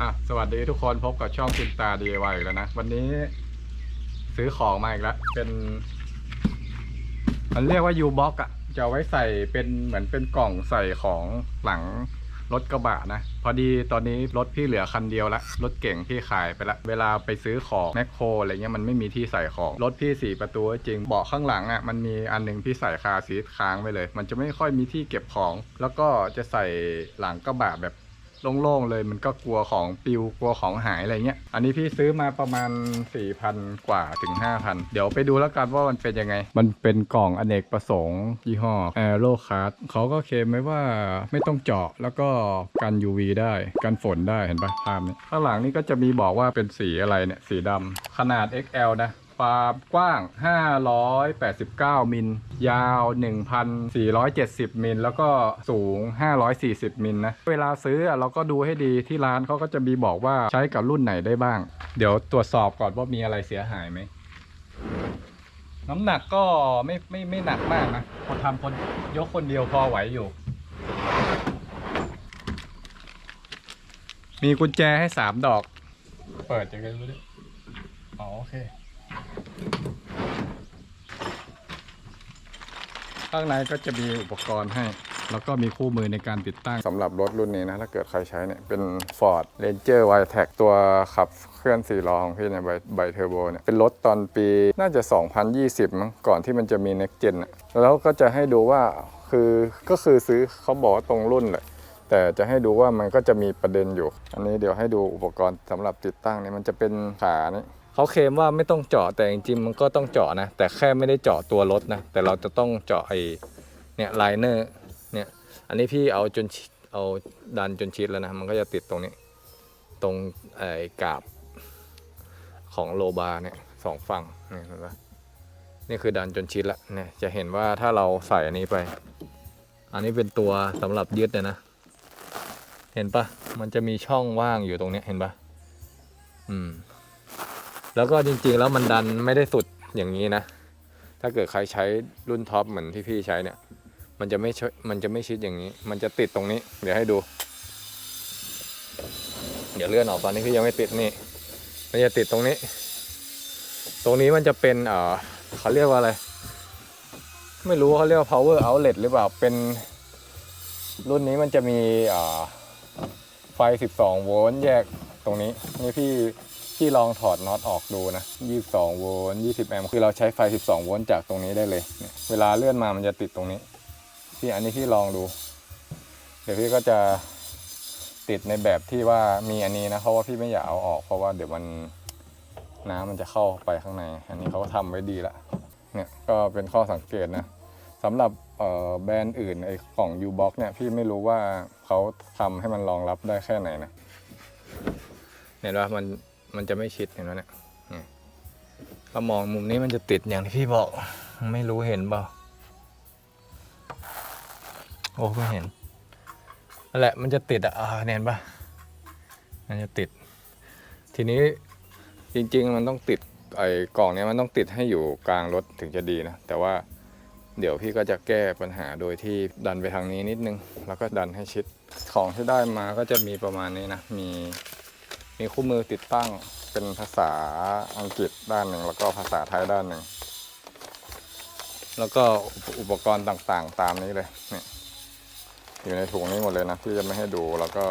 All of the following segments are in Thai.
อะสวัสดีทุกคนพบกับช่องคุณตา DIY อีกแล้วนะ วันนี้ซื้อของมาอีกแล้ว เป็น มันเรียกว่า U-Box อะ จะเอาไว้ใส่เป็นเหมือนเป็นกล่องใส่ของหลังรถกระบะนะ พอดีตอนนี้รถพี่เหลือคันเดียวละ รถเก่งพี่ขายไปละ เวลาไปซื้อของแมคโครอะไรเงี้ยมันไม่มีที่ใส่ของ รถพี่สี่ประตูจริงเบาะข้างหลังอะมันมีอันหนึงพี่ใส่คาร์ซีทค้างไว้เลย มันจะไม่ค่อยมีที่เก็บของ แล้วก็จะใส่หลังกระบะแบบ โล่งๆเลย มันก็กลัวของปิวกลัวของหายอะไรเงี้ยอันนี้พี่ซื้อมาประมาณ 4,000 กว่าถึง 5,000 เดี๋ยวไปดูแล้วกันว่ามันเป็นยังไง มันเป็นกล่องอเนกประสงค์ ยี่ห้อ Aero Card เขาก็เคลมไว้ว่าไม่ต้องเจาะแล้วก็กัน UV ได้กันฝนได้เห็นปะภาพนี้ข้างหลังนี่ก็จะมีบอกว่าเป็นสีอะไรเนี่ยสีดำขนาด XL นะ ความกว้าง 589 มิล ยาว 1,470 มิล แล้วก็สูง 540 มิลนะ เวลาซื้อเราก็ดูให้ดีที่ร้านเขาก็จะมีบอกว่าใช้กับรุ่นไหนได้บ้าง เดี๋ยวตรวจสอบก่อนว่ามีอะไรเสียหายไหม น้ำหนักก็ไม่ไม่ไม่หนักมากนะคนทำคนยกคนเดียวพอไหวอยู่ มีกุญแจให้สามดอก เปิดยังไงไม่รู้อ๋อโอเค ข้างในก็จะมีอุปกรณ์ให้ แล้วก็มีคู่มือในการติดตั้งสำหรับรถรุ่นนี้นะ ถ้าเกิดใครใช้เนี่ย เป็น Ford Ranger w i t e c ตัวขับเคลื่อนสี่ล้อของพี่เนี่ยไบเทอร์โบเนี่ย เป็นรถตอนปีน่าจะ 2020 มั้งก่อนที่มันจะมี Next Gen แล้วก็จะให้ดูว่าคือก็คือซื้อเขาบอกว่าตรงรุ่นเลยแต่จะให้ดูว่ามันก็จะมีประเด็นอยู่ อันนี้เดี๋ยวให้ดูอุปกรณ์สำหรับติดตั้งเนี่ยมันจะเป็นขานี่ เขาเคลมว่าไม่ต้องเจาะแต่จริงๆมันก็ต้องเจาะนะ แต่แค่ไม่ได้เจาะตัวรถนะ แต่เราจะต้องเจาะไอเนี่ยไลเนอร์เนี่ยอันนี้พี่เอาจนเอาดันจนชิดแล้วนะ มันก็จะติดตรงนี้ ตรงไอ้กาบของโลบาร์เนี่ยสองฝั่งนี่เห็นปะนี่คือดันจนชิดละเนี่ยจะเห็นว่าถ้าเราใส่อันนี้ไป อันนี้เป็นตัวสำหรับยึดเนี่ยนะ เห็นปะมันจะมีช่องว่างอยู่ตรงนี้เห็นปะอืม แล้วก็จริงๆแล้วมันดันไม่ได้สุดอย่างนี้นะ ถ้าเกิดใครใช้รุ่นท็อปเหมือนที่พี่ใช้เนี่ย มันจะไม่ชมันจะไม่ชิดอย่างนี้ มันจะติดตรงนี้ เดี๋ยวให้ดู เดี๋ยวเลื่อนออกตอนนี้พี่ยังไม่ติดนี่ มันจะติดตรงนี้ ตรงนี้มันจะเป็นเออเขาเรียกว่าอะไร ไม่รู้เขาเรียกว่า power outlet หรือเปล่า เป็นรุ่นนี้มันจะมีอ่าไฟ 12 โวลต์แยกตรงนี้ นี่พี่ พี่ลองถอดน็อตออกดูนะ 22 โวลต์ 20 แอมป์ คือเราใช้ไฟ 12 โวลต์จากตรงนี้ได้เลย เวลาเลื่อนมามันจะติดตรงนี้ พี่อันนี้พี่ลองดู เดี๋ยวพี่ก็จะติดในแบบที่ว่ามีอันนี้นะ เพราะว่าพี่ไม่อยากเอาออก เพราะว่าเดี๋ยวมันน้ำมันจะเข้าไปข้างใน อันนี้เขาก็ทำไว้ดีละ เนี่ยก็เป็นข้อสังเกตนะสำหรับแบรนด์อื่นไอ้กล่อง U-Box เนี่ยพี่ไม่รู้ว่าเขาทำให้มันรองรับได้แค่ไหนนะเห็นว่ามัน มันจะไม่ชิดเห็นไหมเนี่ยเนี่ยถ้ามองมุมนี้มันจะติดอย่างที่พี่บอก ไม่รู้เห็นเปล่าโอ้ไม่เห็นนั่นแหละมันจะติดอะเห็นปะมันจะติด ทีนี้จริง ๆ มันต้องติดไอ้กล่องเนี้ยมันต้องติดให้อยู่กลางรถถึงจะดีนะ แต่ว่าเดี๋ยวพี่ก็จะแก้ปัญหาโดยที่ดันไปทางนี้นิดนึง แล้วก็ดันให้ชิดของที่ได้มาก็จะมีประมาณนี้นะ มี มีคู่มือติดตั้งเป็นภาษาอังกฤษด้านหนึ่ง แล้วก็ภาษาไทยด้านหนึ่ง แล้วก็อุปกรณ์ต่างๆ ตามนี้เลยเนี่ยอยู่ในถุงนี้หมดเลยนะที่จะไม่ให้ดูแล้วก็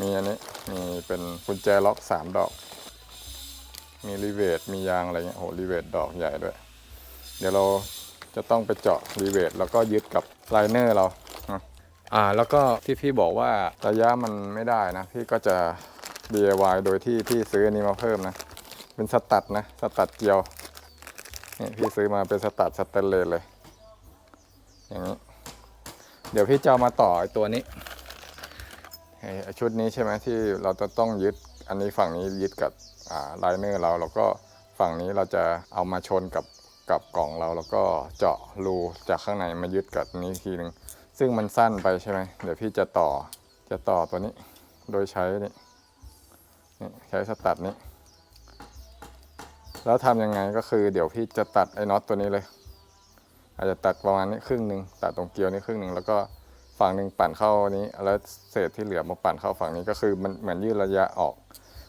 มีอันนี้มีเป็นกุญแจล็อกสามดอก มีรีเวทมียางอะไรเงี้ยโหรีเวทดอกใหญ่ด้วย เดี๋ยวเราจะต้องไปเจาะรีเวทแล้วก็ยึดกับไลเนอร์เราอ่าแล้วก็ที่พี่บอกว่าระยะมันไม่ได้นะ พี่ก็จะ DIY โดยที่พี่ซื้ออันนี้มาเพิ่มนะ เป็นสตัดนะ สตัดเกลียวนี่พี่ซื้อมาเป็นสตัดสเตนเลสเลย อย่างนี้ เดี๋ยวพี่จะามาต่อไอตัวนี้ไอ้ชุดนี้ใช่ไหมที่เราจะต้องยึดอันนี้ฝั่งนี้ยึดกับอ่าไลเนอร์เราแล้วก็ฝั่งนี้เราจะเอามาชนกับกับกล่องเราแล้วก็เจาะรูจากข้างในมายึดกับนี้อีกทีหนึ่งซึ่งมันสั้นไปใช่ไหมเดี๋ยวพี่จะต่อจะต่อตัวนี้โดยใช้นี่ นี่ใช้สตัดนี้ แล้วทำยังไงก็คือ เดี๋ยวพี่จะตัดไอ้น็อตตัวนี้เลย อาจจะตัดประมาณนี้ครึ่งหนึ่งตัดตรงเกลียวนี้ครึ่งหนึ่งแล้วก็ฝั่งหนึ่งปั่นเข้านี้ แล้วเศษที่เหลือมาปั่นเข้าฝั่งนี้ก็คือมันเหมือนยืดระยะออก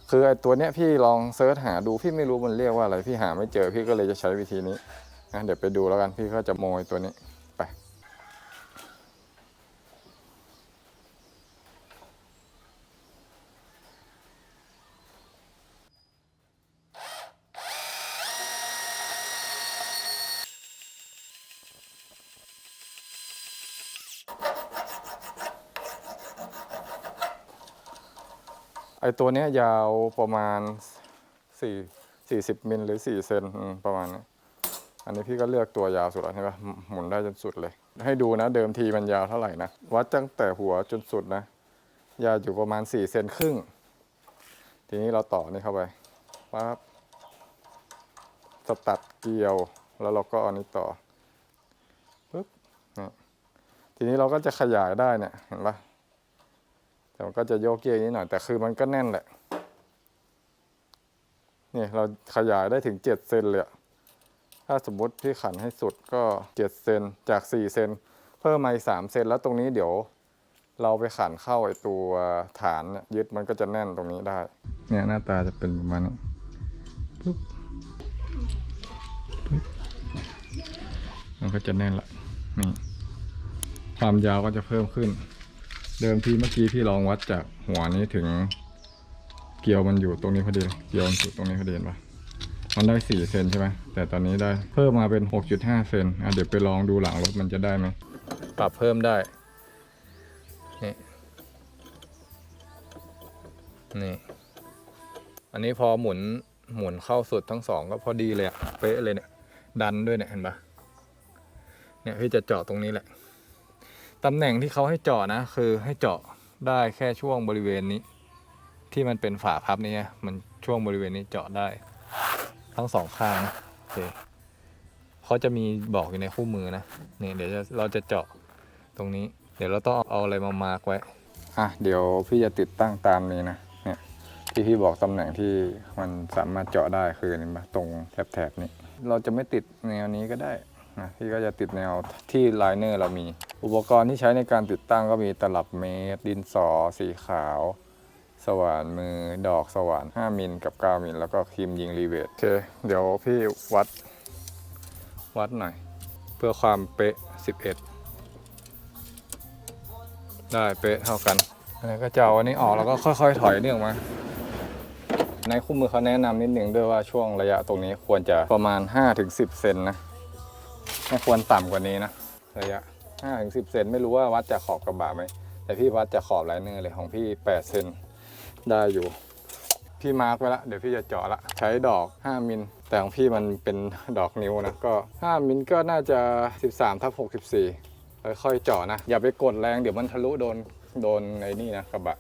คือไอ้ตัวเนี้ยพี่ลองเซิร์ชหาดูพี่ไม่รู้มันเรียกว่าอะไรพี่หาไม่เจอพี่ก็เลยจะใช้วิธีนี้นะเดี๋ยวไปดูแล้วกันพี่ก็จะโมยตัวนี้ ไอตัวเนี้ยยาวประมาณสี่สี่สิบมิลหรือสี่เซนประมาณนี้อันนี้พี่ก็เลือกตัวยาวสุดแล้วใช่ปะหมุหมุนได้จนสุดเลย ให้ดูนะเดิมทีมันยาวเท่าไหร่นะ วัดตั้งแต่หัวจนสุดนะ ยาวอยู่ประมาณสี่เซนครึ่ง ทีนี้เราต่อนี่เข้าไปปั๊บสตัดเกลียวแล้วเราก็เอาอันนี้ต่อปึ๊บนี่ทีนี้เราก็จะขยายได้เนี่ยเห็นปะ แต่มันก็จะโยกเยกนิดหน่อย แต่คือมันก็แน่นแหละนี่เราขยายได้ถึงเจ็ดเซนเลยถ้าสมมติพี่ขันให้สุดก็เจ็ดเซนจากสี่เซนเพิ่มมาอีกสามเซนแล้วตรงนี้เดี๋ยว เราไปขันเข้าไอตัวฐานยึดมันก็จะแน่นตรงนี้ได้ เนี่ยหน้าตาจะเป็นประมาณนี้ปุ๊บมันก็จะแน่นละนี่ความยาวก็จะเพิ่มขึ้น เดิมทีเมื่อกี้พี่ลองวัดจากหัวนี้ถึงเกลียวมันอยู่ตรงนี้พอดีเลยเกลียวมันอยู่ตรงนี้พอดีเห็นปะมันได้สี่เซนใช่ไหมแต่ตอนนี้ได้เพิ่มมาเป็นหกจุดห้าเซนอะเดี๋ยวไปลองดูหลังรถมันจะได้ไหมปรับเพิ่มได้ นี่ นี่ อันนี้พอหมุนหมุนเข้าสุดทั้งสองก็พอดีเลยอะเป๊ะเลยเนี่ย ดันด้วยเนี่ยเห็นปะเนี่ยพี่จะเจาะตรงนี้แหละ ตำแหน่งที่เขาให้เจาะนะ คือให้เจาะได้แค่ช่วงบริเวณนี้ ที่มันเป็นฝาพับนี่มันช่วงบริเวณนี้เจาะได้ ทั้งสองข้างนะโอเคเขาจะมีบอกอยู่ในคู่มือนะนี่เดี๋ยวเราจะเจาะตรงนี้ เดี๋ยวเราต้องเอาอะไรมามาร์กไว้อะเดี๋ยวพี่จะติดตั้งตามนี้นะเนี่ยที่พี่บอกตำแหน่งที่มันสามารถเจาะได้คือนี่ปะตรงแถบๆนี้ เราจะไม่ติดแนวนี้ก็ได้นะพี่ก็จะติดแนวที่ไลเนอร์เรามี อุปกรณ์ที่ใช้ในการติดตั้งก็มีตลับเมตร ดินสอ สีขาว สว่านมือ ดอกสว่าน 5 มิลกับ 9 มิลแล้วก็ครีมยิงรีเวทโอเค เดี๋ยวพี่วัด วัดหน่อย เพื่อความเป๊ะ 11 ได้เป๊ะเท่ากันอันนี้ก็จะเอาอันนี้ออกแล้วก็ค่อย ๆ ถอยเนี่ออกมา ในคู่มือเขาแนะนำนิดหนึ่งด้วยว่าช่วงระยะตรงนี้ควรจะประมาณ 5-10 เซนนะไม่ควรต่ำกว่านี้นะระยะ 5ถึง10เซนไม่รู้ว่าวัดจากขอบกระบะไหมแต่พี่วัดจากขอบไลเนอร์เลยของพี่8เซนได้อยู่ พี่มาร์กไว้ละเดี๋ยวพี่จะเจาะละใช้ดอก 5 มิลแต่ของพี่มันเป็นดอกนิ้วนะก็ 5 มิลก็น่าจะ 13ทับ64ค่อยๆเจาะนะ อย่าไปกดแรงเดี๋ยวมันทะลุโดนโดนไอ้นี่นะกระบะ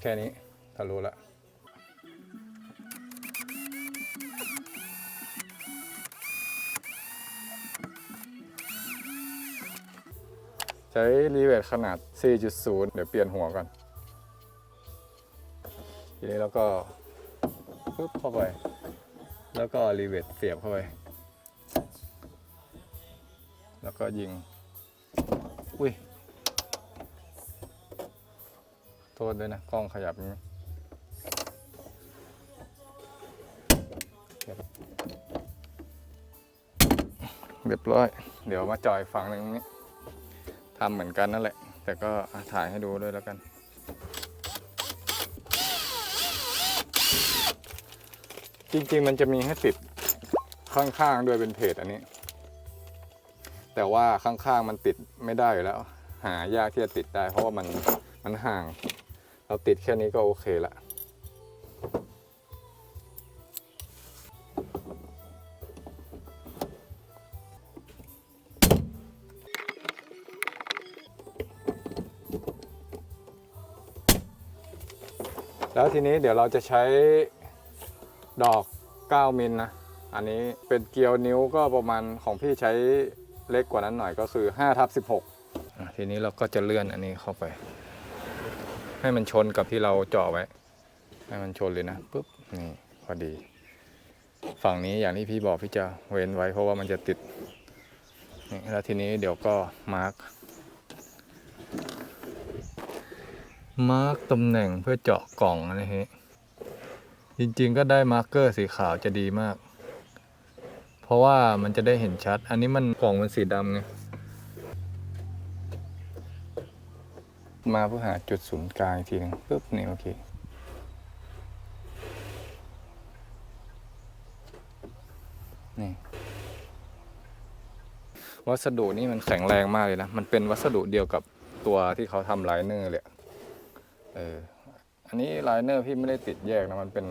แค่นี้ทะลุละ ใช้รีเวทขนาด 4.0 เดี๋ยวเปลี่ยนหัวก่อน ทีนี้เราก็ปึ๊บเข้าไป แล้วก็รีเวทเสียบเข้าไป แล้วก็ยิง อุ้ย โทษด้วยนะ กล้องขยับนี้เรียบร้อย เดี๋ยวมาจอยฝั่งหนึ่งนี้ ทำเหมือนกันนั่นแหละ แต่ก็ถ่ายให้ดูด้วยแล้วกัน จริงๆมันจะมีให้ติดข้างๆด้วยเป็นเพจอันนี้ แต่ว่าข้างๆมันติดไม่ได้อยู่แล้ว หายากที่จะติดได้ เพราะว่ามันมันห่าง เราติดแค่นี้ก็โอเคละ แล้วทีนี้เดี๋ยวเราจะใช้ดอก 9 มิลนะ อันนี้เป็นเกลียวนิ้วก็ประมาณของพี่ใช้เล็กกว่านั้นหน่อยก็คือ5ทับ16 ทีนี้เราก็จะเลื่อนอันนี้เข้าไป ให้มันชนกับที่เราเจาะไว้ ให้มันชนเลยนะปุ๊บนี่พอดี ฝั่งนี้อย่างที่พี่บอกพี่จะเว้นไว้เพราะว่ามันจะติดแล้วทีนี้เดี๋ยวก็มาร์ก มาร์กตำแหน่งเพื่อเจาะกล่องนะฮะ จริงๆก็ได้มาร์กเกอร์สีขาวจะดีมาก เพราะว่ามันจะได้เห็นชัด อันนี้มันกล่องมันสีดำไง มาเพื่อหาจุดศูนย์กลางทีนึงปุ๊บนี่โอเคนี่วัสดุนี่มันแข็งแรงมากเลยนะ มันเป็นวัสดุเดียวกับตัวที่เขาทำไลเนอร์เลย เอออันนี้ไลเนอร์พี่ไม่ได้ติดแยกนะมันเป็น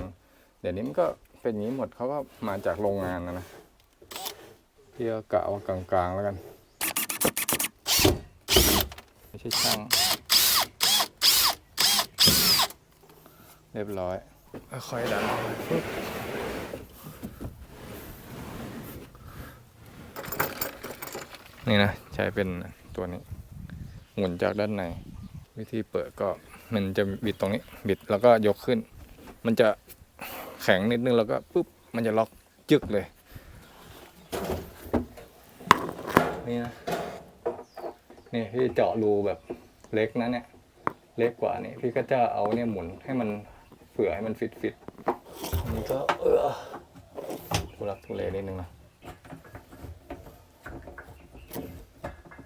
เดี๋ยวนี้มันก็เป็นอย่างนี้หมดเขาก็มาจากโรงงานนะนะพี่ก็กะว่ากลางๆแล้วกัน ไม่ใช่ช่าง เรียบร้อยค่อยดันปึ๊บนี่นะ ใช้เป็นตัวนี้ หมุนจากด้านใน วิธีเปิดก็ มันจะบิดตรงนี้ บิดแล้วก็ยกขึ้น มันจะแข็งนิดนึงแล้วก็ปุ๊บมันจะล็อกจึกเลย นี่นะนี่พี่เจาะรูแบบเล็กนะเนี่ย เล็กกว่านี่พี่ก็จะเอาเนี่ยหมุนให้มันเผื่อให้มันฟิตฟิตอันนี้ก็เออทุลักทุเลนิดนึงนะ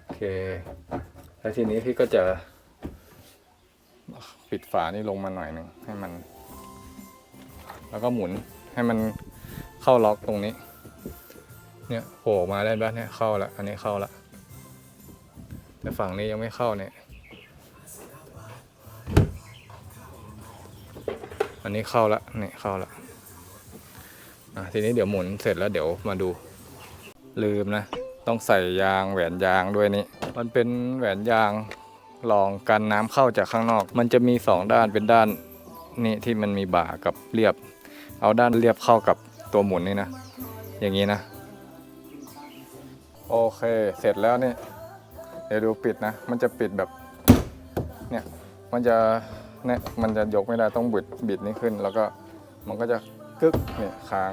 โอเคแล้วทีนี้พี่ก็จะ ปิดฝานี่ลงมาหน่อยหนึ่งให้มัน แล้วก็หมุนให้มันเข้าล็อกตรงนี้ เนี่ยโผล่มาได้บ้างเนี่ยเข้าละอันนี้เข้าละแต่ฝั่งนี้ยังไม่เข้าเนี่ย อันนี้เข้าละนี่ยเข้าละอะทีนี้เดี๋ยวหมุนเสร็จแล้วเดี๋ยวมาดูลืมนะ ต้องใส่ยางแหวนยางด้วยนี่ มันเป็นแหวนยาง รองกันน้ำเข้าจากข้างนอก มันจะมีสองด้านเป็นด้านนี่ที่มันมีบ่ากับเรียบ เอาด้านเรียบเข้ากับตัวหมุนนี่นะ อย่างนี้นะ โอเค เสร็จแล้วนี่เดี๋ยวดูปิดนะ มันจะปิดแบบเนี่ยมันจะเนี่ยมันจะยกไม่ได้ต้องบิดบิดนี่ขึ้น แล้วก็มันก็จะกึกเนี่ยค้าง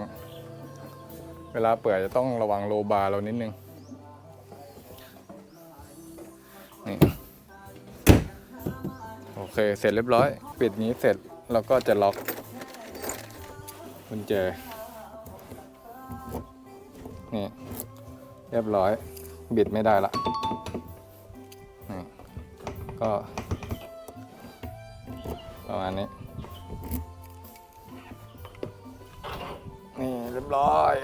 เวลาเปิดจะต้องระวังโลบาร์เรานิดนึง เคเสร็จเรียบร้อย ปิดนี้เสร็จเราก็จะล็อกกุญแจนี่เรียบร้อย บิดไม่ได้ละนี่ก็ประมาณนี้นี่เรียบร้อย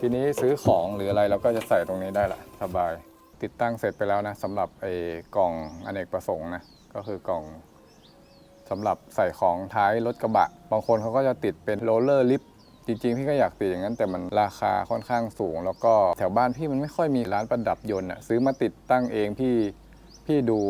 ทีนี้ซื้อของหรืออะไรเราก็จะใส่ตรงนี้ได้ละสบาย ติดตั้งเสร็จไปแล้วนะสำหรับไอ้กล่องอเนกประสงค์นะก็คือกล่องสำหรับใส่ของท้ายรถกระบะ บางคนเขาก็จะติดเป็นโรลเลอร์ลิฟต์จริงๆ พี่ก็อยากติดอย่างนั้น แต่มันราคาค่อนข้างสูง แล้วก็แถวบ้านพี่มันไม่ค่อยมีร้านประดับยนต์อะซื้อมาติดตั้งเองพี่พี่ดู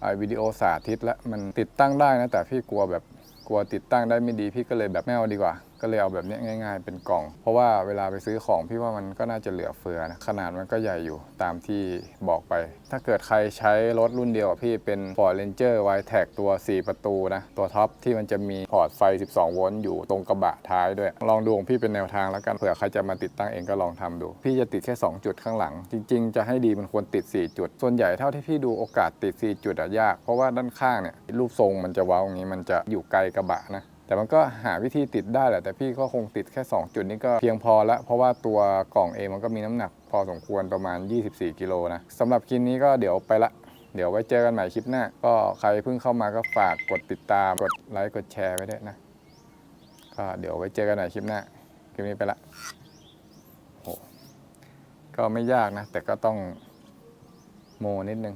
ไอ้วิดีโอสาธิตแล้วมันติดตั้งได้นะแต่พี่กลัวแบบ กลัวติดตั้งได้ไม่ดีพี่ก็เลยแบบไม่เอาดีกว่า ก็เลยเอาแบบนี้ง่าย ๆ เป็นกล่อง เพราะว่าเวลาไปซื้อของพี่ว่ามันก็น่าจะเหลือเฟือนะขนาดมันก็ใหญ่อยู่ตามที่บอกไป ถ้าเกิดใครใช้รถรุ่นเดียวพี่เป็น Ford Ranger y t e c ตัว 4 ประตูนะตัวท็อปที่มันจะมีพอร์ตไฟ 12 โวลต์อยู่ตรงกระบะท้ายด้วย ลองดูของพี่เป็นแนวทางแล้วกันเผื่อใครจะมาติดตั้งเองก็ลองทำดู พี่จะติดแค่ 2 จุดข้างหลัง จริง ๆ จะให้ดีมันควรติด 4 จุด ส่วนใหญ่เท่าที่พี่ดูโอกาสติด 4 จุดอะยาก เพราะว่าด้านข้างเนี่ยรูปทรงมันจะเว้าอย่างนี้มันจะอยู่ไกลกระบะนะแต่มันก็หาวิธีติดได้แหละแต่พี่ก็คงติดแค่ 2 จุดนี้ก็เพียงพอละเพราะว่าตัวกล่องเองมันก็มีน้ำหนักพอสมควรประมาณ 24 กิโลนะสำหรับคลิปนี้ก็เดี๋ยวไปละ เดี๋ยวไว้เจอกันใหม่คลิปหน้า ก็ใครเพิ่งเข้ามาก็ฝากกดติดตามกดไลค์กดแชร์ไว้ด้วยนะก็เดี๋ยวไว้เจอกันใหม่คลิปหน้าคลิปนี้ไปละโหก็ไม่ยากนะ แต่ก็ต้องโมนิดนึง